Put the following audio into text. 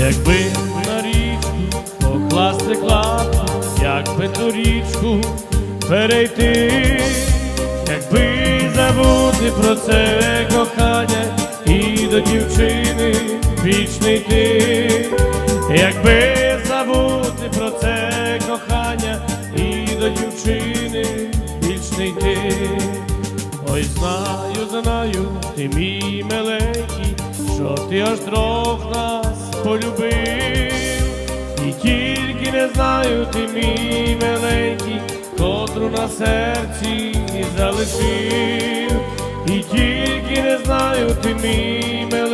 Якби на річку покласти клапку, як би ту річку перейти, якби забути про це кохання і до дівчини вічний йти, якби забути про це кохання і до дівчини вічний йти. Ой, знаю, знаю, ти мій миленький, що ти аж трох нас полюбив, і тільки не знаю, ти мій миленький, котру на серці залишив, і тільки не знаю, ти мій миленький.